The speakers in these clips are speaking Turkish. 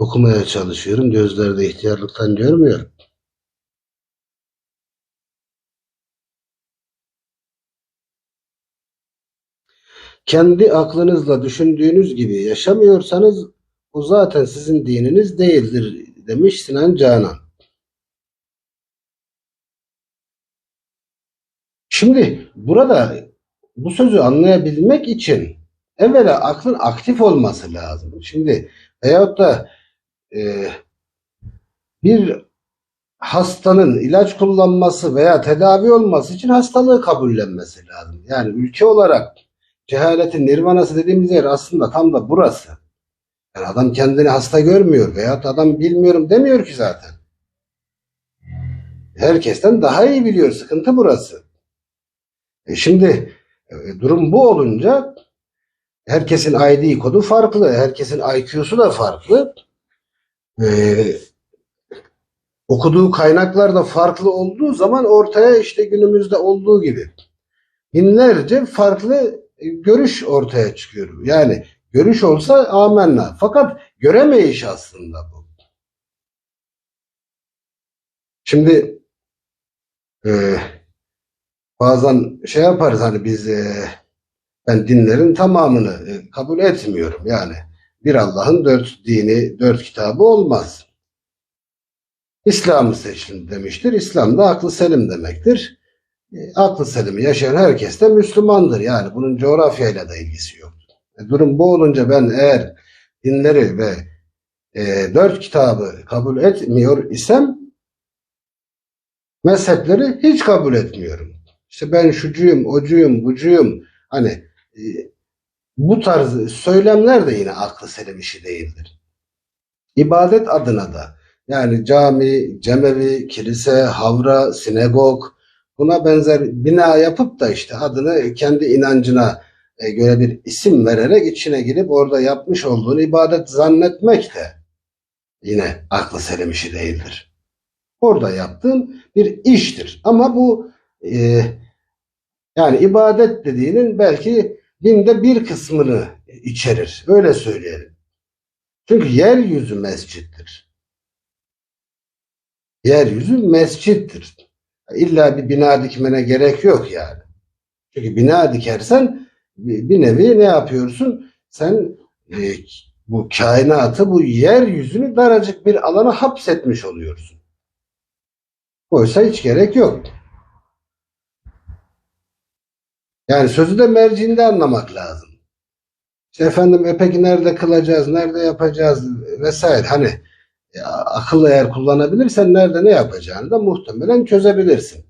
Okumaya çalışıyorum. Gözlerde ihtiyarlıktan görmüyorum. Kendi aklınızla düşündüğünüz gibi yaşamıyorsanız o zaten sizin dininiz değildir demiş Sinan Canan. Şimdi burada bu sözü anlayabilmek için evvela aklın aktif olması lazım. Şimdi veyahut da e, bir hastanın ilaç kullanması veya tedavi olması için hastalığı kabullenmesi lazım. Yani ülke olarak cehaletin nirvanası dediğimiz yer aslında tam da burası. Yani adam kendini hasta görmüyor veyahut adam bilmiyorum demiyor ki zaten. Herkesten daha iyi biliyor. Sıkıntı burası. E şimdi e, durum bu olunca herkesin ID kodu farklı. Herkesin IQ'su da farklı. Ee, okuduğu kaynaklar da farklı olduğu zaman ortaya işte günümüzde olduğu gibi binlerce farklı görüş ortaya çıkıyor. Yani görüş olsa amenna. Fakat göremeyiş aslında bu. Şimdi e, bazen şey yaparız hani biz e, ben dinlerin tamamını e, kabul etmiyorum. Yani bir Allah'ın dört dini, dört kitabı olmaz. İslam'ı seçin demiştir. İslam da aklı selim demektir. E, aklı selimi yaşayan herkes de Müslümandır. Yani bunun coğrafyayla da ilgisi yok. E, durum bu olunca ben eğer dinleri ve e, dört kitabı kabul etmiyor isem mezhepleri hiç kabul etmiyorum. İşte ben şucuyum, ocuyum, bucuyum. Hani e, bu tarz söylemler de yine aklı selim işi değildir. İbadet adına da yani cami, cemevi, kilise, havra, sinagog buna benzer bina yapıp da işte adını kendi inancına e, göre bir isim vererek içine girip orada yapmış olduğun ibadet zannetmek de yine aklı selim işi değildir. Orada yaptığın bir iştir. Ama bu e, yani ibadet dediğinin belki binde bir kısmını içerir. Öyle söyleyelim. Çünkü yeryüzü mescittir. Yeryüzü mescittir. İlla bir bina dikmene gerek yok yani. Çünkü bina dikersen bir nevi ne yapıyorsun? Sen e, bu kainatı, bu yeryüzünü daracık bir alana hapsetmiş oluyorsun. Oysa hiç gerek yok. Yani sözü de merciinde anlamak lazım. İşte efendim e peki nerede kılacağız, nerede yapacağız vesaire. Hani e, akıllı eğer kullanabilirsen nerede ne yapacağını da muhtemelen çözebilirsin.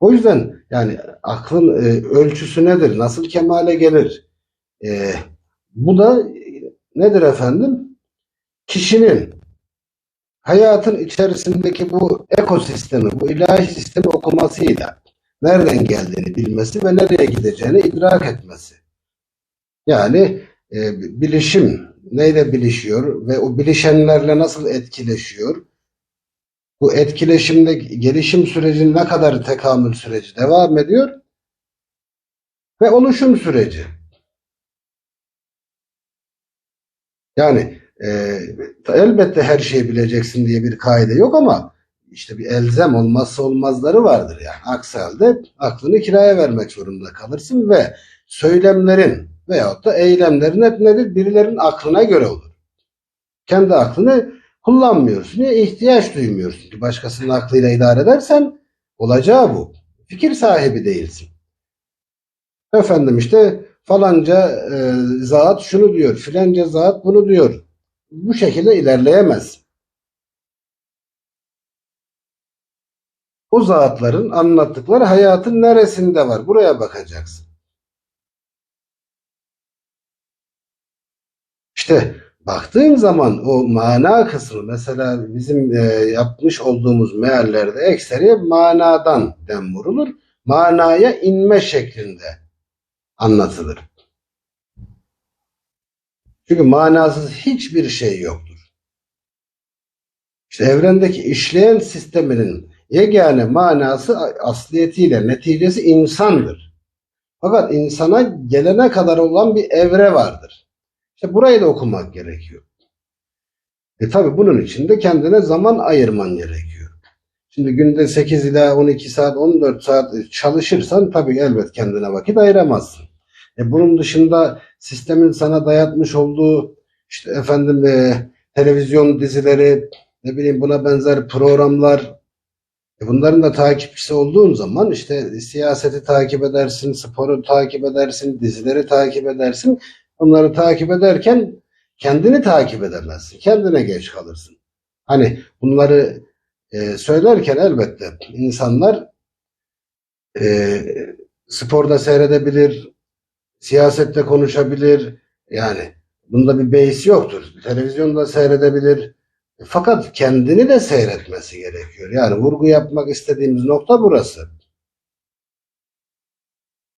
O yüzden yani aklın e, ölçüsü nedir, nasıl kemale gelir? E, bu da e, nedir efendim? Kişinin hayatın içerisindeki bu ekosistemi, bu ilahi sistemi okumasıyla nereden geldiğini bilmesi ve nereye gideceğini idrak etmesi. Yani e, bilişim neyle bilişiyor ve o bilişenlerle nasıl etkileşiyor? Bu etkileşimde gelişim süreci ne kadar tekamül süreci devam ediyor? Ve oluşum süreci. Yani e, elbette her şeyi bileceksin diye bir kaide yok ama işte bir elzem olmazsa olmazları vardır yani. Aksi halde aklını kiraya vermek zorunda kalırsın ve söylemlerin veyahut da eylemlerin hep nedir? Birilerinin aklına göre olur. Kendi aklını kullanmıyorsun. Niye? ihtiyaç duymuyorsun ki başkasının aklıyla idare edersen olacağı bu. Fikir sahibi değilsin. Efendim işte falanca e, zat şunu diyor, filanca zat bunu diyor. Bu şekilde ilerleyemez. O zatların anlattıkları hayatın neresinde var? Buraya bakacaksın. İşte baktığın zaman o mana kısmı mesela bizim e, yapmış olduğumuz meallerde ekseri manadan dem vurulur. Manaya inme şeklinde anlatılır. Çünkü manasız hiçbir şey yoktur. İşte evrendeki işleyen sisteminin yegane manası asliyetiyle neticesi insandır. Fakat insana gelene kadar olan bir evre vardır. İşte burayı da okumak gerekiyor. E tabi bunun için de kendine zaman ayırman gerekiyor. Şimdi günde 8 ila 12 saat, 14 saat çalışırsan tabii elbet kendine vakit ayıramazsın. E bunun dışında sistemin sana dayatmış olduğu işte efendim e, televizyon dizileri, ne bileyim buna benzer programlar, bunların da takipçisi olduğun zaman işte siyaseti takip edersin, sporu takip edersin, dizileri takip edersin. Onları takip ederken kendini takip edemezsin. Kendine geç kalırsın. Hani bunları e, söylerken elbette insanlar e, sporda seyredebilir, siyasette konuşabilir. Yani bunda bir beis yoktur. Televizyonda seyredebilir. Fakat kendini de seyretmesi gerekiyor. Yani vurgu yapmak istediğimiz nokta burası.